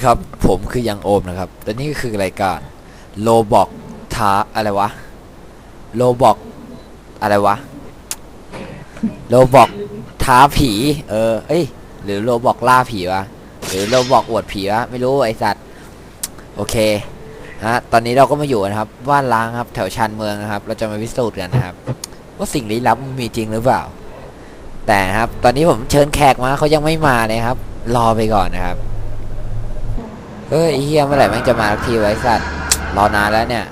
ีครับ ผมคือยังโอมนะครับและนี่ก็คือรายการโลบอกท้าอะไรวะโลบอกอะไรวะโลบอกท้าผีเออเอ้ยหรือโลบอกล่าผีวะหรือโลบอกอวดผีวะไม่รู้ไอสัตว์โอเคฮะตอนนี้เราก็มาอยู่นะครับบ้านล้างครับ แถวชานเมืองนะครับ เราจะมาพิสูจน์กันนะครับ ว่าสิ่งลี้ลับมันมีจริงหรือเปล่า แต่ครับ ตอนนี้ผมเชิญแขกมาเขายังไม่มาเลยครับ รอไปก่อนนะครับ เฮ้ยเฮียเมื่อไหร่แม่งจะมาสักทีไว้สัตว์รอนานแล้วเนี่ย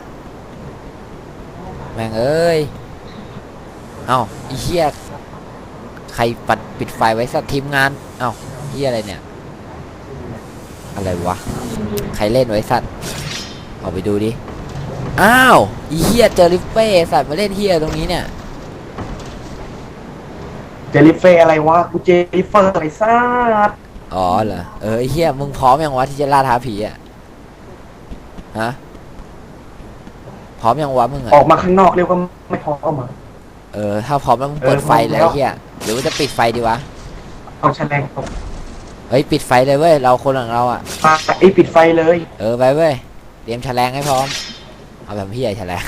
แม่งเอ้ย เอ้าไอ้เฮียใครปัดปิดไฟไว้สัตว์ทีมงาน เอ้าเฮียอะไรเนี่ย อะไรวะ ใครเล่นไว้สัตว์ออกไปดูดิ อ้าวเฮียเจอริฟเฟ่สัตว์มาเล่นเฮียตรงนี้เนี่ยเจลิเฟย์อะไรวะกูเจลิเฟอร์อะไรซ่าด อ๋อเหรอเออไอ้เฮียมึงพร้อมยังวะที่จะล่าท้าผีอะฮะพร้อมยังวะมึงออะอกมาข้างนอกเรียกว่าไม่พอเอามาเออถ้าพร้อมแล้วมึงเปิดเออไฟเลยพร้อมแล้วไอ้เฮียหรือว่าจะปิดไฟดีวะเอาแฉลงตกเฮ้ยปิดไฟเลยเว้ยเราคนของเราอะมาไอ้ปิดไฟเลย เออไปเว้ยเตรียมแฉลงให้พร้อมเอาแบบพี่ใหญ่แฉลง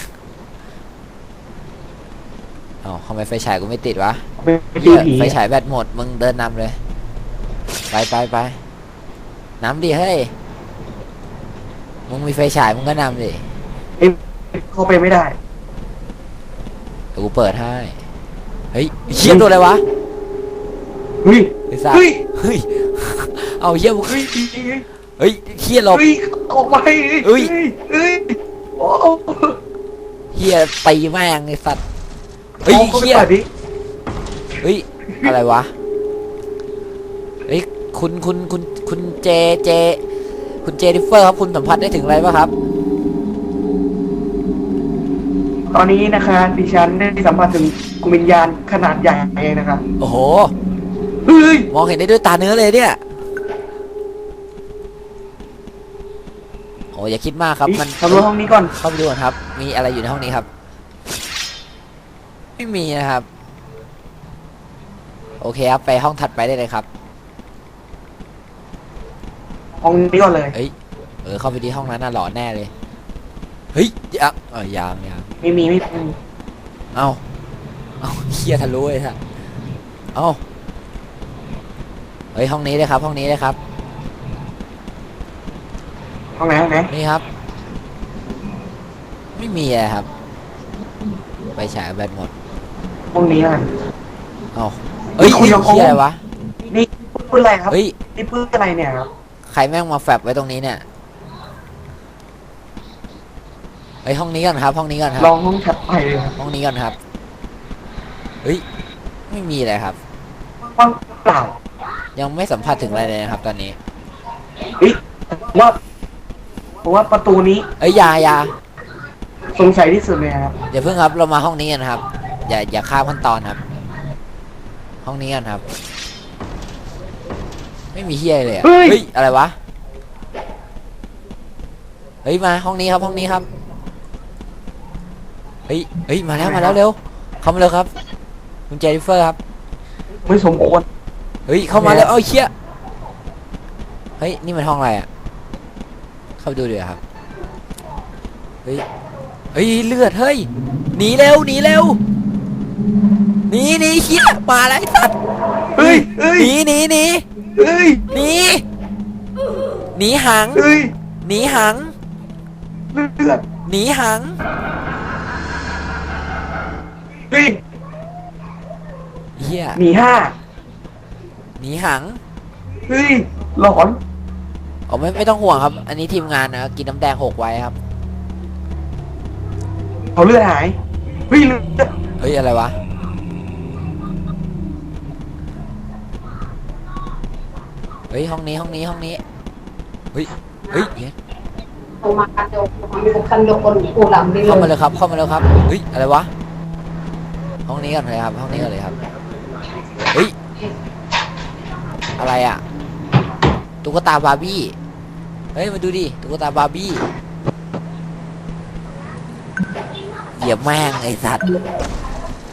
เอ้าทำไมไฟฉายกูไม่ติดวะเอาไปไปตีเหี้ยผีไฟฉายแบตหมดมึงเดินนำเลย ไปไปไปนำดิเฮ้ย มึงมีไฟฉายมึงก็นำดิไอ้เข้าไปไม่ได้เดี๋ยวกูเปิดให้ เฮ้ยเฮียตัวอะไรวะ เฮ้ย ไอ้สัสเฮ้ย เฮ้ย เอาเฮียมึงเฮ้ยเฮ้ยเฮ้ยเฮียหลบเฮ้ยออกไปเฮ้ยเฮ้ยโอ้เฮียตีแม่งไอ้สัตว์เฮ้ยอาข้าไปเฮียปิดดิเฮ้ย อะไรวะ เฮ้ย คุณคุณคุณคุณเจเจ คุณเจนิฟเฟอร์ครับคุณสัมผัสได้ถึงอะไรปะครับ ตอนนี้นะคะดิฉันได้สัมผัสถึงวิญญาณขนาดใหญ่นะครับโอ้โห เฮ้ยมองเห็นได้ด้วยตาเนื้อเลยเนี่ย โอ้อย่าคิดมากครับ มันทำรวจห้องนี้ก่อนเข้าไปดูก่อนครับ มีอะไรอยู่ในห้องนี้ครับ ไม่มีนะครับ โอเคครับ ไปห้องถัดไปได้เลยครับ ห้องนี้ก่อนเลย เอ้ยเออเข้าไปที่ห้องนั้นน่ะหลอนแน่เลย เฮ้ยยังเออยังยังไม่มีไม่มีเอ้าเอ้าเฮียทะลุเลยค่ะเอ้าเฮ้ยห้องนี้เลยครับ ห้องนี้เลยครับ ห้องไหนห้องไหนนี่ครับ ไม่มีอะไรครับ ไปฉายแบตหมดห้องนี้นะเอ้าเฮ้ยคุยกับเฮียอะไรวะนี่ปืนอะไรครับเฮ้ย นี่ปืนอะไรเนี่ยครับ ใครแม่งมาแฟบไว้ตรงนี้เนี่ยเฮ้ยห้องนี้ก่อนครับ ห้องนี้ก่อนครัลบองห้องถัดไปเลยครับห้องนี้ก่อนครับเฮ้ยไม่มีอะไรครับห้องเปล่ายังไม่สัมผัสถึงอะไรเลยนะครับ ตอนนี้เฮ้ยผมว่าผมว่าประตูนี้เอ้ยอยาอยาสงสัยที่สุดเลยครับอย่าเพิ่งครับ เรามาห้องนี้กันครับ อย่าอย่าข้ามขั้นตอนครับ ห้องนี้กันครับ ไม่มีเฮียเลยอะเฮ้ยอะไรวะเฮ้ยมาห้องนี้ครับห้องนี้ครับเฮ้ยเฮ้ยมาแล้วมาแล้วเร็วเข้ามาเร็วครับคุณเจนิเฟอร์ครับไม่สมควร เฮ้ยเข้ามาแล้วเอ้ยเชี่ยเฮ้ยนี่มันห้องอะไรอะเข้าไปดูดีกว่าครับเฮ้ยเฮ้ยเลือดเฮ้ยหนีเร็วหนีเร็วหนีหนีเชี่ยมาแล้วไอ้สัตว์ เฮ้ยเฮ้ยหนีหนีหนี เฮ้ยหนีหนีหางเฮ้ยหนีหางเลือดหนีหางเฮ้ยเฮียหนีห้าหนีหางเฮ้ยหลอนอ๋อไม่ไม่ต้องห่วงครับ อันนี้ทีมงานนะกินน้ำแดงหกไว้ครับเขาเลือดหายเฮ้ยเลือดเฮ้ยอะไรวะ เฮ้ยห้องนี้ห้องนี้ห้องนี้เฮ้ยเฮ้ยเนี่ยโทรมาคันโยกคันโยกคนกูหลังนี่เลเข้ายมาเลยครับเข้ามาเลยครับเฮ้ยอะไรวะห้องนี้กันเลยครับห้องนี้กันเลยครับเฮ้ยอะไรอะตุ๊กตาบาร์บี้เฮ้ยมาดูดิตุ๊กตาบาร์บี้เหยียบแม่งไอ้สัตว์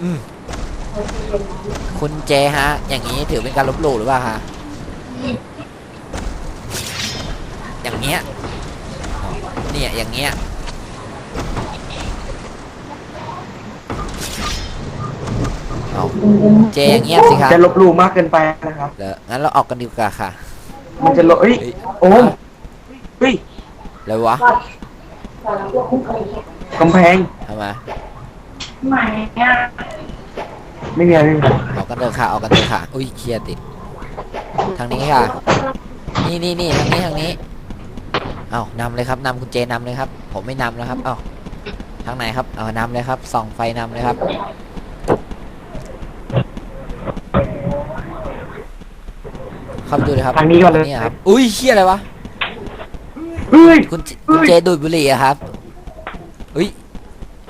อืมคุณเจฮะ อย่างนี้ถือเป็นการลบหลู่หรือเปล่าฮะ อย่างเงี้ยเอาเนี่ยอย่างเงี้ยเอาเจอย่างเงียบสิครับจะลบหลู่มากเกินไปนะครับ เดี๋ยวงั้นเราออกกันดีกว่าค่ะมันจะลบเอ้ยเฮ้ยโอ้มเฮ้ยเลยวะกำแพงทำไมไม่มีอะไรไม่มีอะไรออกกันเถอะค่ะออกกันเถอะค่ะอุ้ยเครียดติด ทางนี้ค่ะ นี่นี่นี่ทางนี้ทางนี้ เอานำเลยครับนำคุณเจนำเลยครับ ผมไม่นำแล้วครับเอาทางไหนครับเอานำเลยครับส่องไฟนำเลยครับเข้าไปดูเลยครับทางนี้ก่อนเลยนี่ครับอุ้ยเชี่ยอะไรวะเฮ้ยคุณเจคุณเจดูดบุหรี่อะครับอุ้ย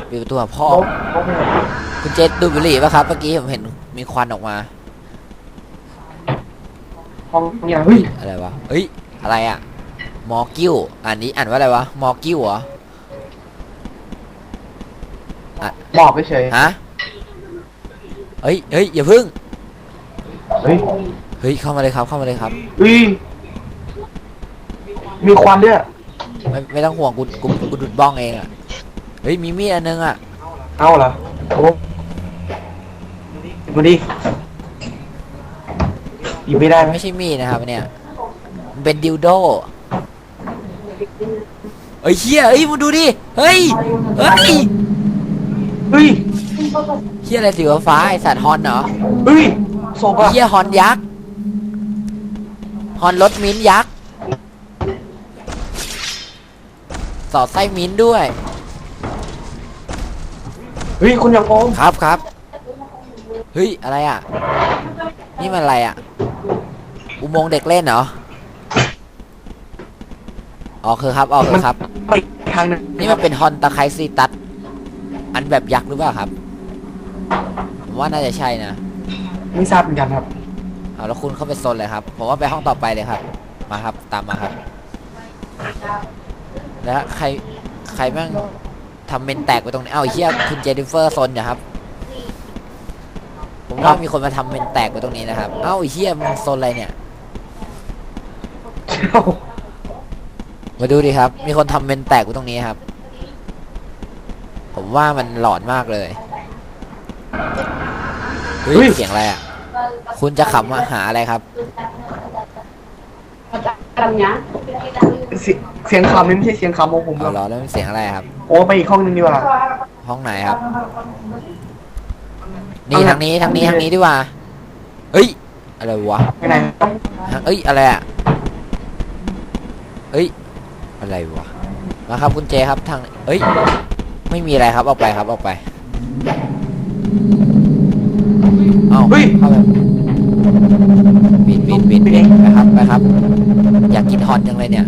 ปิดประตูหาพ่อลบลบไปเลยคุณเจดูดบุหรี่ปะครับเมื่อกี้ผมเห็นมีควันออกมา ห้องเนี่ยเฮ้ยอะไรวะเฮ้ยอะไรอะ มอกิ้วอันนี้อ่านว่าอะไรวะมอกิ้วเหรอบอกไปเฉยฮะเฮ้ยเฮ้ยอย่าพึ่งเฮ้ยเฮ้ยเข้ามาเลยครับเข้ามาเลยครับเฮ้ยมีควันด้วยไม่ไม่ต้องห่วงกูกูกูดุดบ้องเองอะเฮ้ยมีมีดอันนึงอะเอาเหรอโอ้มาดิหยิบไม่ได้ไหมไม่ใช่มีดนะครับเนี่ยมันเป็นดิวโด เฮ้ยเฮียเฮ้ยมาดูดิ เฮ้ย เฮ้ยเฮ้ยเฮียอะไรสีฟ้าๆไอสัตว์ฮอนเหรอเฮ้ยศพอะเฮียฮอนยักษ์ ฮอนรถมิ้นท์ยักษ์ สอดไส้มิ้นท์ด้วย เฮ้ยคุณยังโอมครับครับ เฮ้ย อะไรอะ นี่มันอะไรอะ อุโมงค์เด็กเล่นเหรออ๋อคือครับอ๋อคือครับไปอีก ทางหนึงนี่มันเป็นฮอนตะไคร้ซีตัสอันแบบยักษ์หรือเปล่าครับผมว่าน่าจะใช่นะไม่ทราบเหมือนกันครับ เอาแล้วคุณเข้าไปโซนเลยครับผมว่าไปห้องต่อไปเลยครับ มาครับ ตามมาครับ แล้วใครใครแม่งทำเมนแตกไปตรงนี้เอ้าไอ้เฮียคุณเจนิเฟอร์โซนอย่าครับ ผมว่ามีคนมาทำเมนแตกไปตรงนี้นะครับ เอ้าไอ้เฮียมึงโซนอะไรเนี่ย มาดูดิครับ มีคนทำเมนแตกไปตรงนี้ครับ ผมว่ามันหลอนมากเลยเฮ้เฮ้ย ยเสียงอะไรอะ คุณจะขำมาหาอะไรครับ เสียงเสียงคำนี่ไม่ใช่เสียงคำของผมหรเอาอกเหรอแล้วมันเสียงอะไรครับ โอ้ไปอีกห้องหนึงดีกว่า ห้องไหนครับ นี่ทางนี้ทางนี้ทางนี้ดีกว่าเฮ้ย อะไรวะไปไหน ทางเอ้ย อะไรอะเอ้ย อะไรวะมาครับคุณเจครับทางเอ้ย ไม่มีอะไรครับออกไปครับออกไปเอ้าเฮ้ย เข้าไปปิดปิดปิดปิดไปครับไปครับ อยากกินฮอนยังเลยเนี่ย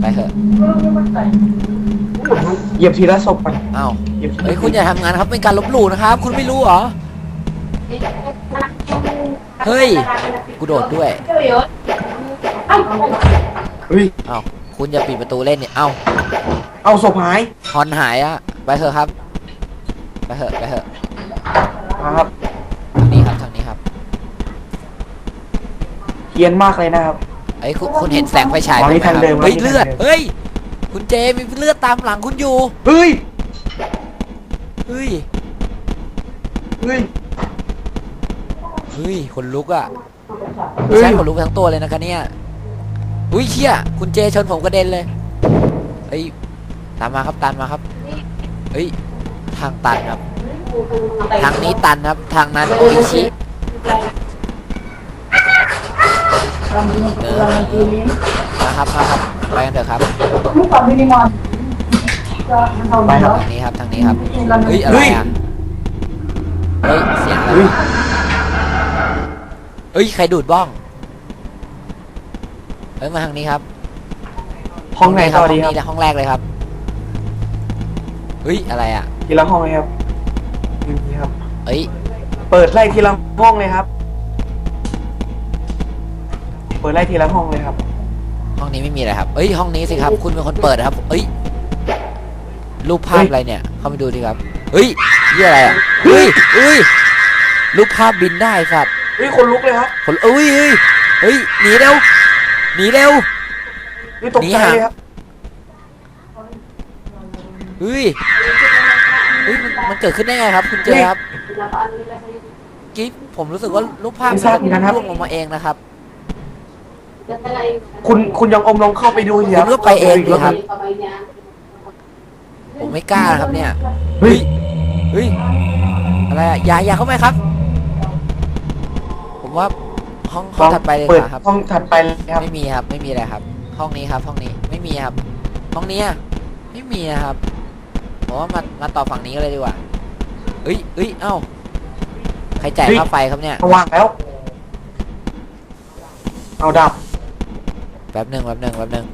ไปเถอะเหยียบทีละศพไปเอ้าเหยียบทีละเฮ้ยคุณอย่าทำงานครับเป็นการลบหลู่นะครับ คุณไม่รู้เหรอ เฮ้ย กูโดดด้วย เฮ้ย เอ้าคุณอย่าปิดประตูเล่นเนี่ยเอ้าเอาศพหายฮอนหายอะไปเถอะครับ ไปเถอะไปเถอะมาครับทางนี้ครับทางนี้ครับเฮียนมากเลยนะครับ ไอ้ยคุณคุณเห็นแสงไฟฉายอ๋อไหมนี่ครัทางบเดิมเฮ้ยนี่ทางเลือดเดิม เฮ้ยคุณเจมีเลือดตามหลังคุณอยู่เฮ้ยเฮ้ยเฮ้ยเฮ้ยคนลุกอะเฮ้ย ใช่คนลุกทั้งตัวเลยนะคะเนี่ย อุ้ยเชี่ยคุณเจชนผมกระเด็นเลยเฮ้ยตามมาครับตามมาครับเฮ้ยทางตันครับ ทางนี้ตันครับ ทางนั้นโออิชิเออมาครับมาครับไปกันเถอะครับไปครับทางนี้ครับทางนี้ครับเฮ้ยอะไรอะเฮ้ยเสียงอะไรเฮ้ยวะเฮ้ยใครดูดบ้อง เฮ้ยมาทางนี้ครับห้องไหนครัต่บอห้ดีองครับนี้นะห้องแรกเลยครับเฮ้ยอะไรอะทีละห้องเลยครับนี่ครับเฮ้ยเปิดไล่ทีละห้องเลยครับ เปิดไล่ทีละห้องเลยครับ ห้องนี้ไม่มีอะไรครับเอ้ยห้องนี้สิครับ คุณเป็นคนเปิดนะครับ เอ้ยรูปภาพเฮ้ยอะไรเนี่ย เข้าไปดูดิครับเฮ้ยนี่อะไรอะเฮ้ยเฮ้ยรูปภาพบินได้สัตว์เฮ้ยคนลุกเลยครับ คนเอ้ยเฮ้ยเฮ้ยหนีเร็ว หนีเร็ว นี่ตกใจเลยครับเฮ้ยเฮ้ยมันมันเกิดขึ้นได้ไงครับคุณเจครับกิ๊บผมรู้สึกว่ารูปภาพไม่ทราบเหมือนกันครับร่วงลงมาเองนะครับ คุณคุณยังอมลองเข้าไปดูสิครับคุณก็ไปเองดิครับ ผมไม่กล้านะครับเนี่ย เฮ้ยเฮ้ย อะไรอะอย่าอย่าเข้าไปครับ ผมว่า ห้องห้องถัดไปเลยเปิดครับ ห้องถัดไปเลยครับ ไม่มีครับ ไม่มีอะไรครับ ห้องนี้ครับ ห้องนี้ไม่มีครับ ห้องนี้อะไม่มีนะครับผมว่ามามาต่อฝั่งนี้กันเลยดีกว่าเอ้ยเอ้ยเอ้าใครจ่ายค่าไฟครับเนี่ยสว่างแล้ว เอาดับแป๊บหนึ่งแป๊บหนึ่งแป๊บหนึ่ง